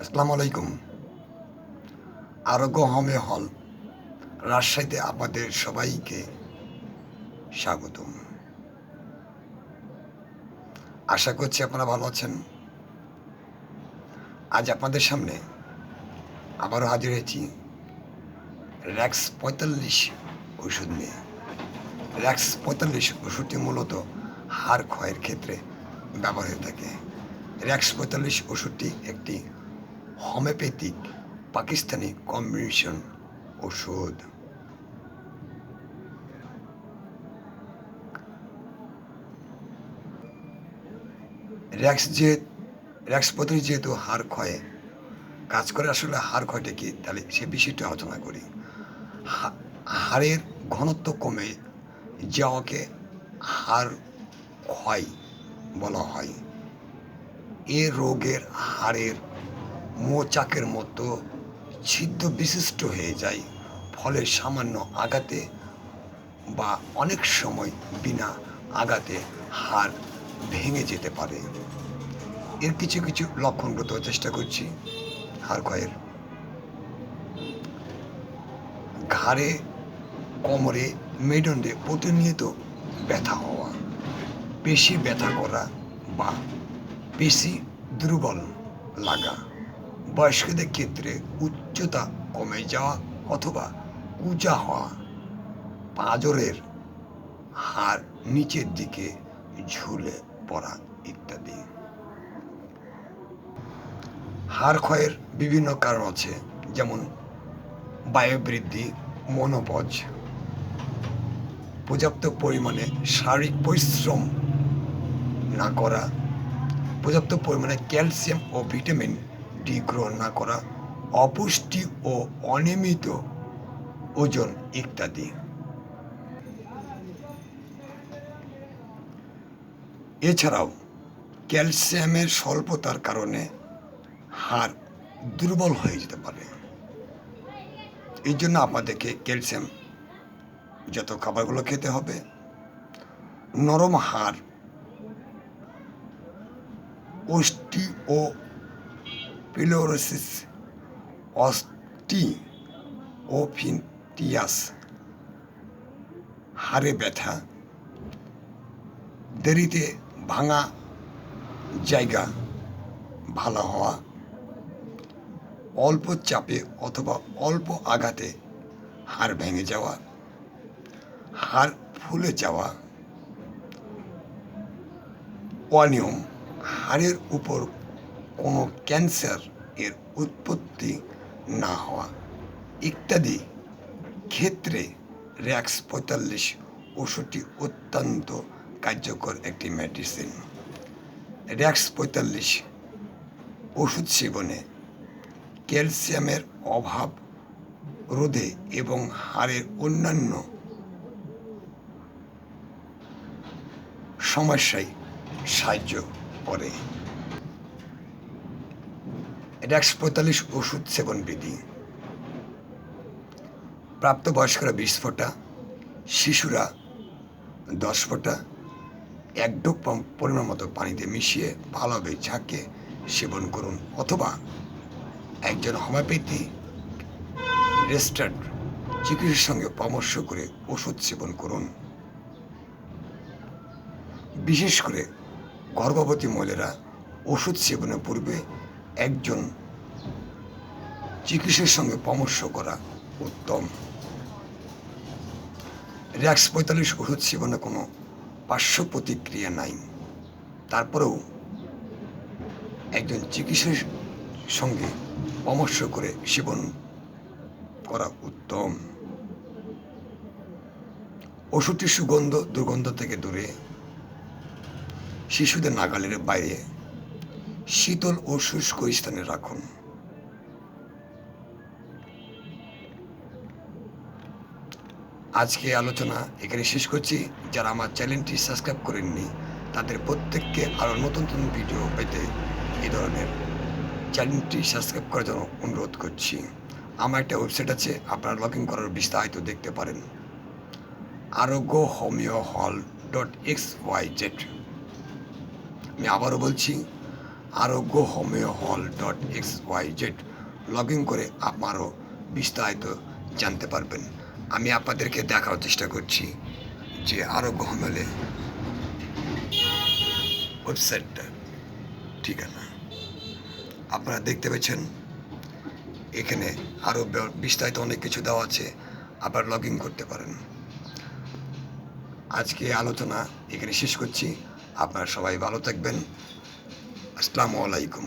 আসসালামু আলাইকুম। আরোগ্য হোমে হল, রাজশাহীতে আপনাদের সবাইকে স্বাগতম। আশা করছি আপনারা ভালো আছেন। আজ আপনাদের সামনে আবারও হাজির হয়েছি র্যাক্স পঁয়তাল্লিশ ওষুধ নিয়ে। র্যাক্স পঁয়তাল্লিশ ওষুধটি মূলত হাড় ক্ষয়ের ক্ষেত্রে ব্যবহার হয়ে থাকে। র্যাক্স পঁয়তাল্লিশ ওষুধটি একটি হোমিওপ্যাথিক পাকিস্তানি কম্বিনেশন ওষুধ। র্যাক্স যে র্যাক্স পদ্ধতি যেহেতু হাড় ক্ষয়ে, কাজ করে আসলে হাড় ক্ষয়টা কি? তাহলে সে বিষয়টা আলোচনা করি। হাড়ের ঘনত্ব কমে যাওয়াকে হাড় ক্ষয় বলা হয়। এ রোগের হাড়ের মোচাকের মতো ছিদ্র বিশিষ্ট হয়ে যায়, ফলে সামান্য আঘাতে বা অনেক সময় বিনা আঘাতে হাড় ভেঙে যেতে পারে। এর কিছু কিছু লক্ষণ করতে চেষ্টা করছি। হাড় ক্ষয়ের। ঘাড়ে, কোমরে, মেরুদণ্ডে প্রতিনিয়ত ব্যথা হওয়া, পেশি ব্যথা করা বা পেশি দুর্বল লাগা। বয়স্কদের ক্ষেত্রে উচ্চতা কমে যাওয়া অথবা উজা হওয়া পাঁজরের হাড় নিচের দিকে ঝুলে পড়া ইত্যাদি। হাড় ক্ষয়ের বিভিন্ন কারণ আছে, যেমন বায়ুবৃদ্ধি মনোবজ পর্যাপ্ত পরিমাণে শারীরিক পরিশ্রম না করা, পর্যাপ্ত পরিমাণে ক্যালসিয়াম ও ভিটামিন ডি গ্রহণ না করা, অপুষ্টি ও অনিয়মিত ওজন ইত্যাদি। এছাড়াও, ক্যালসিয়ামের স্বল্পতার কারণে হাড় দুর্বল হয়ে যেতে পারে। এই জন্য আপনাদেরকে ক্যালসিয়াম যত খাবারগুলো খেতে হবে। নরম হাড় অষ্টি ও পিলোরোসিস অস্টি ও ফিনটিয়াস হাড়ে ব্যথা। দেরিতে ভাঙা জায়গা ভালো হওয়া। অল্প চাপে অথবা অল্প আঘাতে হাড় ভেঙে যাওয়া। হাড় ফুলে যাওয়া। অনিয়ম। হাড়ের উপর কোনো ক্যান্সার এর উৎপত্তি না হওয়া। ইত্যাদি ক্ষেত্রে র্যাক্স পঁয়তাল্লিশ ওষুধটি অত্যন্ত কার্যকর একটি মেডিসিন র্যাক্স পঁয়তাল্লিশ ওষুধ সেবনে ক্যালসিয়ামের অভাব, রোধে এবং হাড়ের অন্যান্য সমস্যায় সাহায্য করে। র্যাক্স পঁয়তাল্লিশ ওষুধ সেবন বিধি। প্রাপ্তবয়স্করা বিশ ফোঁটা, শিশুরা দশ ফোঁটা, এক ডোপ পরিমাণ মতো পানিতে মিশিয়ে ভালোভাবে ঝাঁকে সেবন করুন অথবা একজন হোমিওপ্যাথি রেজিস্টার্ড চিকিৎসার সঙ্গে পরামর্শ করে ওষুধ সেবন করুন। বিশেষ করে গর্ভবতী মহিলারা ওষুধ সেবনের পূর্বে একজন চিকিৎসার সঙ্গে পরামর্শ করা উত্তম। র্যাক্স পঁয়তাল্লিশ ওষুধ সেবনে কোনো পার্শ্ব প্রতিক্রিয়া নাই। তারপরেও একজন চিকিৎসার সঙ্গে পরামর্শ করে সেবন করা উত্তম। ওষুধটির সুগন্ধ দুর্গন্ধ থেকে দূরে। শিশুদের নাগালের বাইরে শীতল ও শুষ্ক স্থানে রাখুন। আজকে আলোচনা এখানে শেষ করছি। যারা আমার চ্যানেলটি সাবস্ক্রাইব করেননি, তাদের প্রত্যেককে আরও নতুন নতুন ভিডিও পেতে এই ধরনের চ্যানেলটি সাবস্ক্রাইব করার জন্য অনুরোধ করছি। আমার একটা ওয়েবসাইট আছে, আপনারা লগ ইন করার বিস্তারিত দেখতে পারেন। আরোগ্য homeo hall dot X Y Z আমি আবারও বলছি Arogya homeo hall dot X Y Z log in করে আপনারও বিস্তারিত জানতে পারবেন। আমি আপনাদেরকে দেখার চেষ্টা করছি যে আরোগ্য হোমেলে ওয়েবসাইটটা ঠিকানা আপনারা দেখতে পেয়েছেন, এখানে আরও বিস্তারিত অনেক কিছু দেওয়া আছে, আবার লগ ইন করতে পারেন। আজকে আলোচনা এখানে শেষ করছি। আপনারা সবাই ভালো থাকবেন। আসসালামু আলাইকুম।